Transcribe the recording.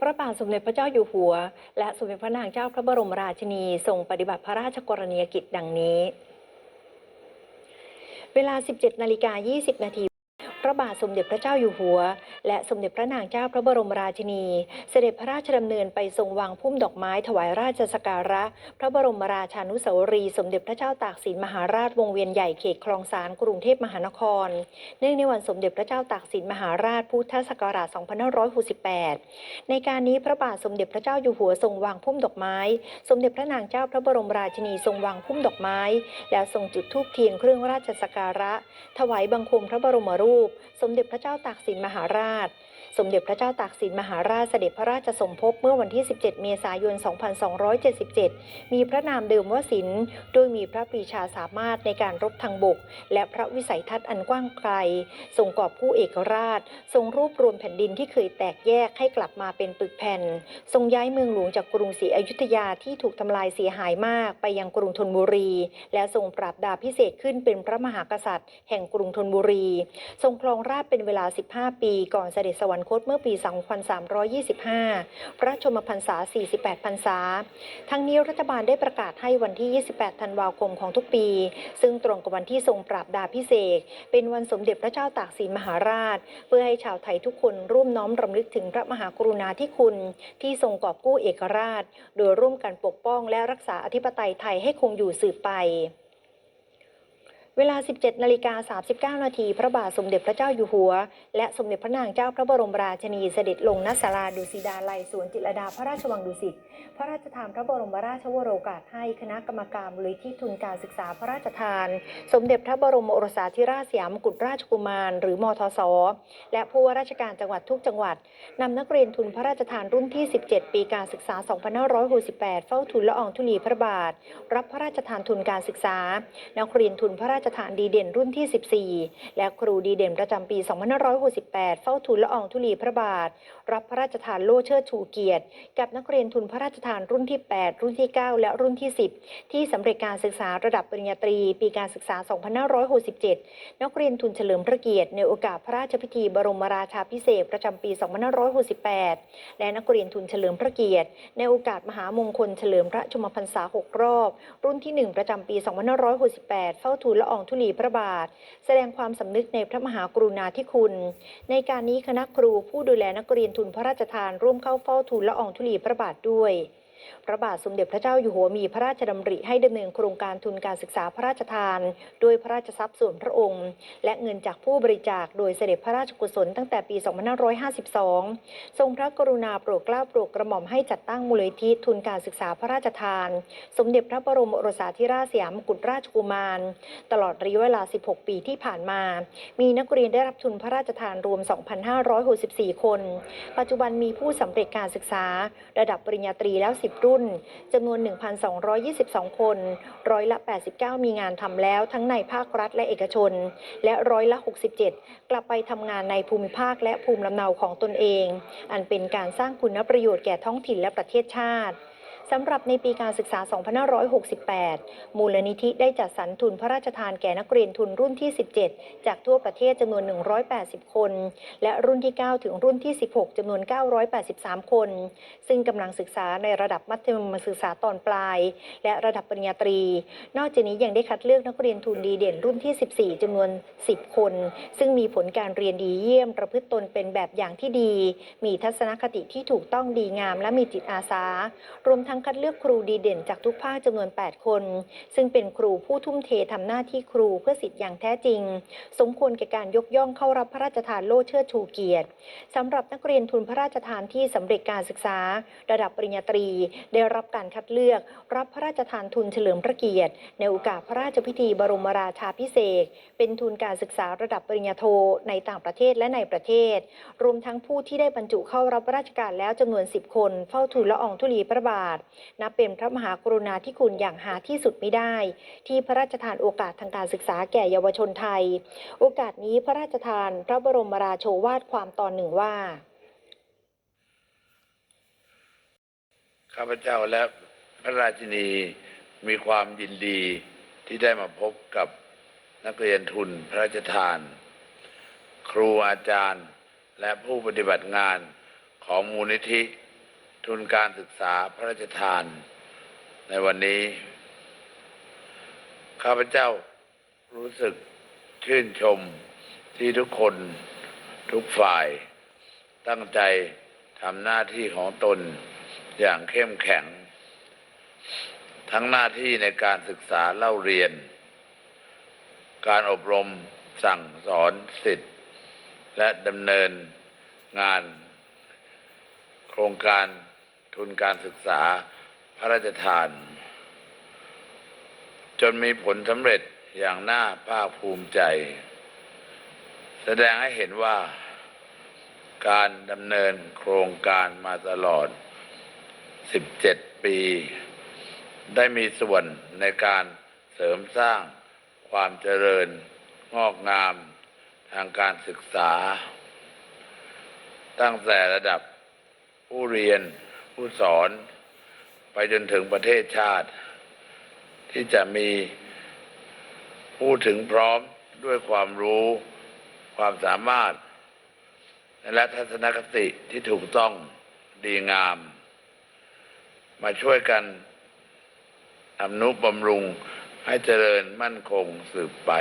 พระบาทสมเด็จพระเจ้าอยู่หัว และสมเด็จพระนางเจ้าพระบรมราชินีทรงปฏิบัติพระราชกรณียกิจดังนี้ เวลา 17นาฬิกา20นาที ระบาทสมเด็จพระเจ้าอยู่หัว และสมเด็จพระนางเจ้าพระบรมราชินี เสด็จพระราชดำเนินไปทรงวางพุ่มดอกไม้ถวายราชสการะ พระบรมราชานุสาวรีย์สมเด็จพระเจ้าตากสินมหาราชวงเวียนใหญ่เขตคลองสานกรุงเทพมหานคร เนื่องในวันสมเด็จพระเจ้าตากสินมหาราชพุทธศักราช 2568 ในการนี้พระบาทสมเด็จพระเจ้าอยู่หัวทรงวางพุ่มดอกไม้ สมเด็จพระนางเจ้าพระบรมราชินีทรงวางพุ่มดอกไม้ แล้วทรงจุดธูปเทียนเครื่องราชสการะ ถวายบังคมพระบรมรูปสมเด็จพระเจ้าตากสินมหาราช สมเด็จพระเจ้าตากสินมหาราชเสด็จพระราชสมภพเมื่อวันที่ 17 เมษายน 2277 มีพระนามเดิมว่าสินโดยมีพระปรีชาสามารถในการรบทางบก และพระวิสัยทัศน์อันกว้างไกล ทรงกอบกู้เอกราช ทรงรวบรวมแผ่นดินที่เคยแตกแยกให้กลับมาเป็นปึกแผ่น ทรงย้ายเมืองหลวงจากกรุงศรีอยุธยาที่ถูกทำลายเสียหายมากไปยังกรุงธนบุรี และทรงปราบดาพิเศษขึ้นเป็นพระมหากษัตริย์ แห่งกรุงธนบุรี ทรงครองราชเป็นเวลา 15 ปีก่อนเสด็จสวรรคตเมื่อปี 2325 พระชมพรรษา 48 พรรษา ทั้งนี้รัฐบาลได้ประกาศให้วันที่ 28 ธันวาคมของทุกปี ซึ่งตรงกับวันที่ทรงปราบดาพิเศษ เป็นวันสมเด็จพระเจ้าตากสินมหาราช เพื่อให้ชาวไทยทุกคนร่วมน้อมรำลึกถึงพระมหากรุณาธิคุณ ที่ทรงกอบกู้เอกราช โดยร่วมกันปกป้องและรักษาอธิปไตยไทยให้คงอยู่สืบไป เวลา 17นาฬิกา39 นาที พระบาทสมเด็จพระเจ้าอยู่หัว และสมเด็จพระนางเจ้าพระบรมราชินีเสด็จลงณศาลาดุสิดาลัยสวนจิตรดาพระราชวังดุสิต พระราชทานพระบรมราชวโรกาสให้คณะกรรมการมูลนิธิทุนการศึกษาพระราชทาน สมเด็จพระบรมโอรสาธิราชสยามกุฎราชกุมาร หรือมทศ และผู้ว่าราชการจังหวัดทุกจังหวัดนำนักเรียนทุนพระราชทานรุ่นที่ 17 ปีการศึกษา 2568 เฝ้าทุนละอองธุลีพระบาท รับพระราชทานทุนการศึกษา นักเรียนทุนพระราชทานดีเด่นรุ่นที่ 14 และครูดีเด่นประจำปี 2568 เฝ้าทุนละอองธุลีพระบาท รับพระราชทานโล่เชิดชูเกียรติ กับนักเรียนทุนพระราชทานรุ่นที่ 8 รุ่นที่ 9 และรุ่นที่ 10 ที่สำเร็จการศึกษาระดับปริญญาตรี ปีการศึกษา 2567 นักเรียนทุนเฉลิมพระเกียรติในโอกาสพระราชพิธีบรมราชาพิเศษประจำปี 2568 และนักเรียนทุนเฉลิมพระเกียรติ ในโอกาสมหามงคลเฉลิมพระชมพรรษา 6 รอบ รุ่นที่ 1 ประจำปี 2568 เฝ้าทูลละอองธุลีพระบาท แสดงความสำนึกในพระมหากรุณาธิคุณ ในการนี้คณะครูผู้ดูแลนักเรียนทุนพระราชทานร่วมเข้าเฝ้าทูลละอองธุลีพระบาทด้วย พระบาทสมเด็จพระเจ้าอยู่หัวมีพระราชดำริให้ดำเนินโครงการทุนการศึกษาพระราชทาน โดยพระราชทรัพย์ส่วนพระองค์ และเงินจากผู้บริจาคโดยเสด็จพระราชกุศลตั้งแต่ปี 2552 ทรงพระกรุณาโปรดเกล้าโปรดกระหม่อมให้จัดตั้งมูลนิธิทุนการศึกษาพระราชทาน สมเด็จพระบรมโอรสาธิราชสยามกุฎราชกุมาร ตลอดระยะเวลา 16 ปีที่ผ่านมา มีนักเรียนได้รับทุนพระราชทานรวม 2,564 คน ปัจจุบันมีผู้สำเร็จการศึกษา ระดับปริญญาตรีแล้ว 10รุ่นจำนวน 1,222 คน ร้อยละ 89 มีงานทำแล้วทั้งในภาครัฐและเอกชน และร้อยละ 67 กลับไปทำงานในภูมิภาคและภูมิลำเนาของตนเอง อันเป็นการสร้างคุณประโยชน์แก่ท้องถิ่นและประเทศชาติ สำหรับในปีการศึกษา 2568 มูลนิธิได้จัดสรรทุนพระราชทานแก่นักเรียนทุนรุ่นที่ 17 จากทั่วประเทศจำนวน 180 คน และรุ่นที่ 9 ถึงรุ่นที่ 16 จำนวน 983 คน ซึ่งกำลังศึกษาในระดับมัธยมศึกษาตอนปลาย และระดับปริญญาตรี นอกจากนี้ยังได้คัดเลือกนักเรียนทุนดีเด่นรุ่นที่ 14จำนวน 10 คน ซึ่งมีผลการเรียนดีเยี่ยม ประพฤติตนเป็นแบบอย่างที่ดี มีทัศนคติที่ถูกต้องดีงาม และมีจิตอาสารวมทั้งคัดเลือกครูดีเด่นจากทุกภาคจำนวน 8 คน ซึ่งเป็นครูผู้ทุ่มเททำหน้าที่ครูเพื่อสิทธิ์อย่างแท้จริง สมควรแก่การยกย่องเข้ารับพระราชทานโล่เชิดชูเกียรติสำหรับนักเรียนทุนพระราชทานที่สำเร็จการศึกษา ระดับปริญญาตรี ได้รับการคัดเลือก รับพระราชทานทุนเฉลิมพระเกียรติ ในโอกาสพระราชพิธีบรมราชาพิเศษเป็นทุนการศึกษาระดับปริญญาโทในต่างประเทศและในประเทศ รวมทั้งผู้ที่ได้บรรจุเข้ารับราชการแล้วจำนวน 10 คน เฝ้าทูลละอองธุลีพระบาทนับเป็นพระมหากรุณาธิคุณอย่างหาที่สุดไม่ได้ ที่พระราชทานโอกาสทางการศึกษาแก่เยาวชนไทย โอกาสนี้พระราชทานพระบรมราโชวาทความตอนหนึ่งว่า ข้าพเจ้าและพระราชินีมีความยินดีที่ได้มาพบกับนักเรียนทุนพระราชทาน ครูอาจารย์และผู้ปฏิบัติงานของมูลนิธิ ทุนการศึกษาพระราชทาน ในวันนี้ ข้าพเจ้ารู้สึกชื่นชมที่ทุกคนทุกฝ่ายตั้งใจทำหน้าที่ของตนอย่างเข้มแข็ง ทั้งหน้าที่ในการศึกษาเล่าเรียน การอบรมสั่งสอนสิทธิ์ และดำเนินงานโครงการ ทุนการศึกษาพระราชทาน จนมีผลสำเร็จอย่างน่าภาคภูมิใจ แสดงให้เห็นว่าการดำเนินโครงการมาตลอด 17 ปี ได้มีส่วนในการเสริมสร้างความเจริญงอกงามทางการศึกษา ตั้งแต่ระดับผู้เรียน ผู้สอน ไปจนถึงประเทศชาติ ที่จะมีผู้ถึงพร้อมด้วยความรู้ความสามารถ และทัศนคติที่ถูกต้องดีงาม มาช่วยกันทำนุบำรุงให้เจริญมั่นคงสืบไป